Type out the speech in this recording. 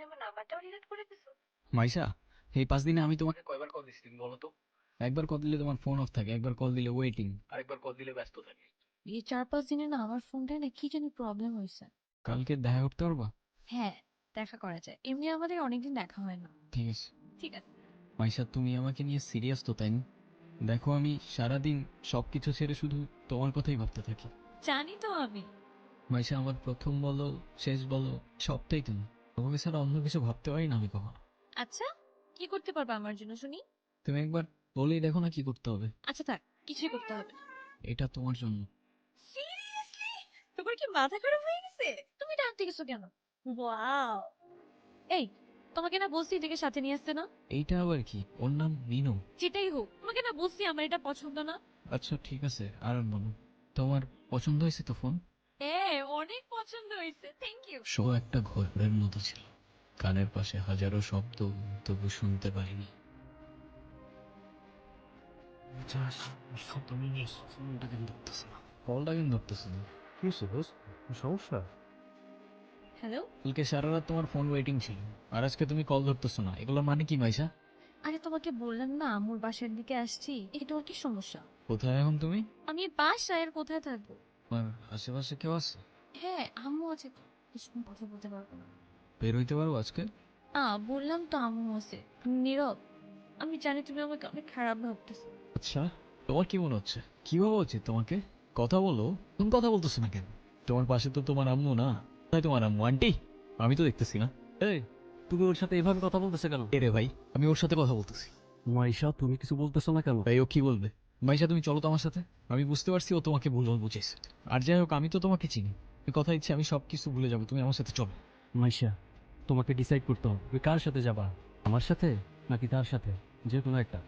Delete করে দিছো? মাইশা এই পাঁচ দিনে আমি তোমাকে কয়বার কল দিচ্ছি তুমি বলো তো? একবার কল দিলে তোমার ফোন অফ থাকে একবার কল দিলে ওয়েটিং আরেকবার কল দিলে ব্যস্ত থাকে। এই চার পাঁচ দিনে না আমার ফোনটায় না কি জানি প্রবলেম হয়েছে। কালকে দেখা করতে পারবা? হ্যাঁ দেখা করা যায়। এমনি আমাদের অনেকদিন দেখা হয় না। ঠিক আছে। ঠিক আছে। মাইশা তুমি আমাকে নিয়ে সিরিয়াস তো তাই না? দেখো আমি সারাদিন সব কিছু ছেড়ে শুধু তোমার কথাই ভাবতে থাকি। জানি তো আমি। মাইশা আমার প্রথম বলো শেষ বলো সবটাই তুমি। তোমাকে ছাড়া অন্য কিছু ভাবতে পারি না আমি কখনো। আচ্ছা কি করতে পারবা আমার জন্য শুনি? তুমি একবার বলেই দেখো না কি করতে হবে। আচ্ছা থাক কিছুই করতে হবে না। এটা তোমার জন্য। সিরিয়াসলি তোমার কি মাথা খারাপ হয়ে গেছে? তুমি ডাকতে গেছো কেন? ওয়াও এই তোমাকে না বলছি এটাকে সাথে নিয়ে আসতে না। এইটা আবার কি? ওর নাম মিনু। যেটাই হোক তোমাকে না বলছি আমার এটা পছন্দ না। আচ্ছা ঠিক আছে আর বলো। তোমার পছন্দ হয়েছে তো ফোন? পছন্দ হয়েছে। থ্যাংক ইউ শো একটা ঘরের মতো ছিল। কানের পাশে হাজারো শব্দ তবু শুনতে পাইনি। কলটা কেন ধরতেছে না কলটা কেন ধরতেছে না কি হয়েছে দোস্ত? সমস্যা? হ্যালো কালকে সারা রাত তোমার ফোন ওয়েটিং ছিল আর আজকে তুমি কল ধরতেছো না। এগুলোর মানে কি মাইশা? আরে তোমাকে বললাম না আমুর বাসার দিকে আসছি। এটা কি সমস্যা? কোথায় এখন তুমি? আমি বাসায় আর কোথায় থাকব? আশেপাশে কেউ আছে? হ্যাঁ আম্মু আছে। কিছুক্ষণ কথা বলতে পারব না। বের হইতে পারব আজকে? আ বললাম তো আম্মু আছে। নীরব। আমি জানি তুমি আমাকে অনেক খারাপ ভাবতেছো। আচ্ছা তোমার কি মনে হচ্ছে? কি ভাবা উচিত তোমাকে? কথা বলো। তুমি কথা বলতেছো না কেন? তোমার পাশে তো তোমার আম্মু না। তাই তোমার আম্মু। আন্টি আমি তো দেখতেছি না। এই তুমি ওর সাথে এভাবে কথা বলতেছে কেন? এ রে ভাই আমি ওর সাথে কথা বলতেছি। মাইশা তুমি কিছু বলতেছো না কেন? ভাই ও কি বলবে? মাইশা তুমি চলো তো আমার সাথে। আমি বুঝতে পারছি ও তোমাকে ভুল বুঝেছে আর যাই হোক আমি তো তোমাকে চিনি। কথা ইচ্ছে আমি সব কিছু ভুলে যাব। তুমি আমার সাথে চলো। মাইশা, তোমাকে ডিসাইড করতে হবে। তুমি কার সাথে যাবা? আমার সাথে নাকি তার সাথে? যে কোনো একটা।